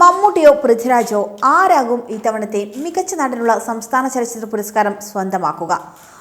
മമ്മൂട്ടിയോ പൃഥ്വിരാജോ ആരാകും ഇത്തവണത്തെ മികച്ച നടനുള്ള സംസ്ഥാന ചലച്ചിത്ര പുരസ്കാരം സ്വന്തമാക്കുക?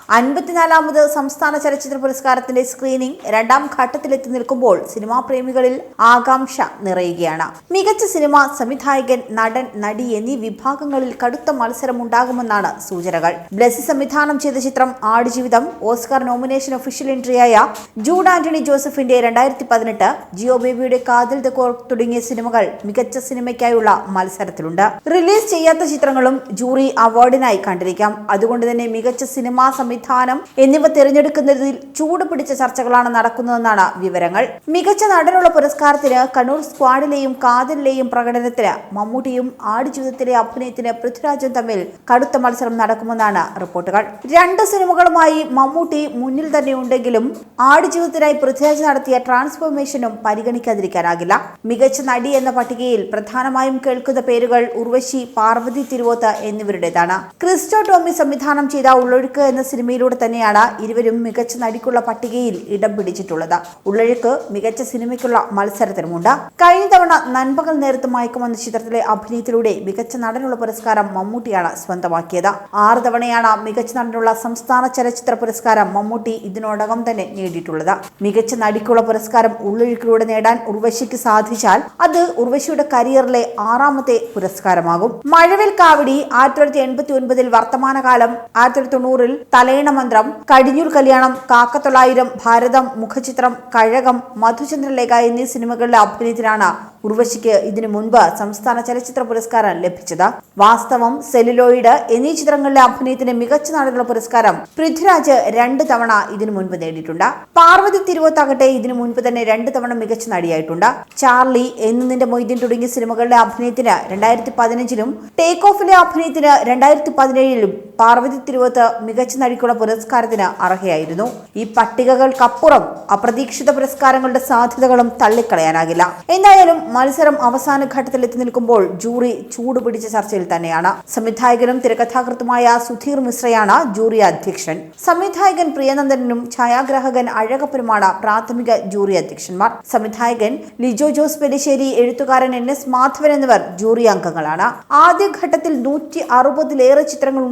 അൻപത്തിനാലാമത് സംസ്ഥാന ചലച്ചിത്ര പുരസ്കാരത്തിന്റെ സ്ക്രീനിംഗ് രണ്ടാം ഘട്ടത്തിലെത്തി നിൽക്കുമ്പോൾ സിനിമാ പ്രേമികളിൽ ആകാംക്ഷ നിറയുകയാണ്. മികച്ച സിനിമ സംവിധായകൻ നടൻ നടി എന്നീ വിഭാഗങ്ങളിൽ കടുത്ത മത്സരം ഉണ്ടാകുമെന്നാണ് സൂചനകൾ. ബ്ലസി സംവിധാനം ചെയ്ത ചിത്രം ആടുജീവിതം ഓസ്കാർ നോമിനേഷൻ ഒഫീഷ്യൽ എൻട്രിയായ ജൂഡ് ആന്റണി ജോസഫിന്റെ രണ്ടായിരത്തി പതിനെട്ട് ജിയോ ബേബിയുടെ കാതിൽ ദോർ തുടങ്ങിയ സിനിമകൾ മികച്ച സിനിമയ്ക്കായുള്ള മത്സരത്തിലുണ്ട്. റിലീസ് ചെയ്യാത്ത ചിത്രങ്ങളും ജൂറി അവാർഡിനായി കണ്ടിരിക്കാം. അതുകൊണ്ട് തന്നെ മികച്ച സിനിമാ സംവിധാനം എന്നിവ തിരഞ്ഞെടുക്കുന്നതിൽ ചൂടുപിടിച്ച ചർച്ചകളാണ് നടക്കുന്നതെന്നാണ് വിവരങ്ങൾ. മികച്ച നടനുള്ള പുരസ്കാരത്തിന് കണ്ണൂർ സ്ക്വാഡിലെയും കാതലിലെയും പ്രകടനത്തിന് മമ്മൂട്ടിയും ആടുജീവിതത്തിലെ അഭിനയത്തിന് പൃഥ്വിരാജും തമ്മിൽ കടുത്ത മത്സരം നടക്കുമെന്നാണ് റിപ്പോർട്ടുകൾ. രണ്ട് സിനിമകളുമായി മമ്മൂട്ടി മുന്നിൽ തന്നെയുണ്ടെങ്കിലും ആടുജീവിതത്തിനായി പൃഥ്വിരാജ് നടത്തിയ ട്രാൻസ്ഫോർമേഷനും പരിഗണിക്കാതിരിക്കാനാകില്ല. മികച്ച നടി എന്ന പട്ടികയിൽ പ്രധാനമായും കേൾക്കുന്ന പേരുകൾ ഉർവശി പാർവതി തിരുവോത്ത് എന്നിവരുടേതാണ്. ക്രിസ്റ്റോ ടോമി സംവിധാനം ചെയ്ത ഉള്ളൊഴുക്ക് എന്ന സിനിമയിലൂടെ തന്നെയാണ് ഇരുവരും മികച്ച നടിക്കുള്ള പട്ടികയിൽ ഇടം പിടിച്ചിട്ടുള്ളത്. ഉള്ളഴുക്ക് മികച്ച സിനിമയ്ക്കുള്ള മത്സരത്തിനുമുണ്ട്. കഴിഞ്ഞ തവണ നൻപകൽ നേരത്ത് മയക്കുമെന്ന ചിത്രത്തിലെ അഭിനയത്തിലൂടെ മികച്ച നടനുള്ള പുരസ്കാരം മമ്മൂട്ടിയാണ് സ്വന്തമാക്കിയത്. ആറ് തവണയാണ് മികച്ച നടനുള്ള സംസ്ഥാന ചലച്ചിത്ര പുരസ്കാരം മമ്മൂട്ടി ഇതിനോടകം തന്നെ നേടിയിട്ടുള്ളത്. മികച്ച നടിക്കുള്ള പുരസ്കാരം ഉള്ളൊഴുക്കിലൂടെ നേടാൻ ഉർവശിക്ക് സാധിച്ചാൽ അത് ഉർവശിയുടെ കരിയറിലെ ആറാമത്തെ പുരസ്കാരമാകും. മഴവിൽ കാവടി ആയിരത്തി തൊള്ളായിരത്തി എൺപത്തി ഒൻപതിൽ വർത്തമാനകാലം ആയിരത്തി തൊള്ളായിരത്തി തൊണ്ണൂറിൽ തലയണ മന്ത്രം കടിഞ്ഞൂൽ കല്യാണം കാക്കത്തൊള്ളായിരം ഭാരതം മുഖചിത്രം കഴകം മധുചന്ദ്രലേഖ എന്നീ സിനിമകളിലെ അഭിനയത്തിനാണ് ഉർവശിക്ക് ഇതിനു മുൻപ് സംസ്ഥാന ചലച്ചിത്ര പുരസ്കാരം ലഭിച്ചത്. വാസ്തവം സെല്ലുലോയിഡ് എന്നീ ചിത്രങ്ങളിലെ അഭിനയത്തിന് മികച്ച നടനുള്ള പുരസ്കാരം പൃഥ്വിരാജ് രണ്ട് തവണ ഇതിനു മുൻപ് നേടിയിട്ടുണ്ട്. പാർവതി തിരുവത്താകട്ടെ ഇതിനു മുൻപ് തന്നെ രണ്ട് തവണ മികച്ച നടിയായിട്ടുണ്ട്. ചാർലി എന്ന് നിന്റെ മൊയ്തീൻ തുടങ്ങിയ സിനിമകളിലെ അഭിനയത്തിന് രണ്ടായിരത്തി പതിനഞ്ചിലും ടേക്ക് ഓഫിലെ അഭിനയത്തിന് രണ്ടായിരത്തി പതിനേഴിലും പാർവതി തിരുവത്ത് മികച്ച നടിക്കുള്ള പുരസ്കാരത്തിന് അർഹയായിരുന്നു. ഈ പട്ടികകൾക്കപ്പുറം അപ്രതീക്ഷിത പുരസ്കാരങ്ങളുടെ സാധ്യതകളും തള്ളിക്കളയാനാകില്ല. എന്തായാലും മത്സരം അവസാന ഘട്ടത്തിൽ എത്തി നിൽക്കുമ്പോൾ ജൂറി ചൂടുപിടിച്ച ചർച്ചയിൽ തന്നെയാണ്. സംവിധായകനും തിരക്കഥാകൃത്തുമായ സുധീർ മിശ്രയാണ് ജൂറി അധ്യക്ഷൻ. സംവിധായകൻ പ്രിയനന്ദനും ഛായാഗ്രാഹകൻ അഴകപ്പനുമാണ് പ്രാഥമിക ജൂറി അധ്യക്ഷന്മാർ. സംവിധായകൻ ലിജോ ജോസ് പെലിശ്ശേരി എഴുത്തുകാരൻ എൻ എസ് മാധവൻ എന്നിവർ ജൂറി അംഗങ്ങളാണ്. ആദ്യഘട്ടത്തിൽ നൂറ്റി അറുപതിലേറെ ചിത്രങ്ങൾ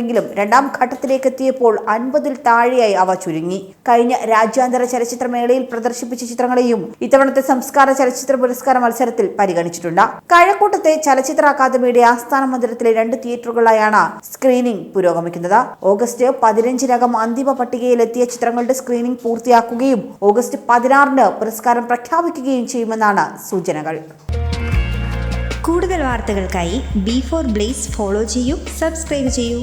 ഉണ്ടായിരുന്നുവെങ്കിലും രണ്ടാം ഘട്ടത്തിലേക്ക് എത്തിയപ്പോൾ അൻപതിൽ താഴെയായി അവ ചുരുങ്ങി. കഴിഞ്ഞ രാജ്യാന്തര ചലച്ചിത്രമേളയിൽ പ്രദർശിപ്പിച്ച ചിത്രങ്ങളെയും ഇത്തവണത്തെ സംസ്കാര ചലച്ചിത്ര പുരസ്കാര മത്സരത്തിൽ പരിഗണിച്ചിട്ടുണ്ട്. കഴക്കൂട്ടത്തെ ചലച്ചിത്ര അക്കാദമിയുടെ ആസ്ഥാന മന്ദിരത്തിലെ രണ്ട് തിയേറ്ററുകളായാണ് സ്ക്രീനിംഗ് പുരോഗമിക്കുന്നത്. ഓഗസ്റ്റ് പതിനഞ്ചിനകം അന്തിമ പട്ടികയിലെത്തിയ ചിത്രങ്ങളുടെ സ്ക്രീനിംഗ് പൂർത്തിയാക്കുകയും ഓഗസ്റ്റ് പതിനാറിന് പുരസ്കാരം പ്രഖ്യാപിക്കുകയും ചെയ്യുമെന്നാണ് സൂചനകൾ. കൂടുതൽ വാർത്തകൾക്കായി ബി ഫോർ ബ്ലേസ് ഫോളോ ചെയ്യൂ സബ്സ്ക്രൈബ് ചെയ്യൂ.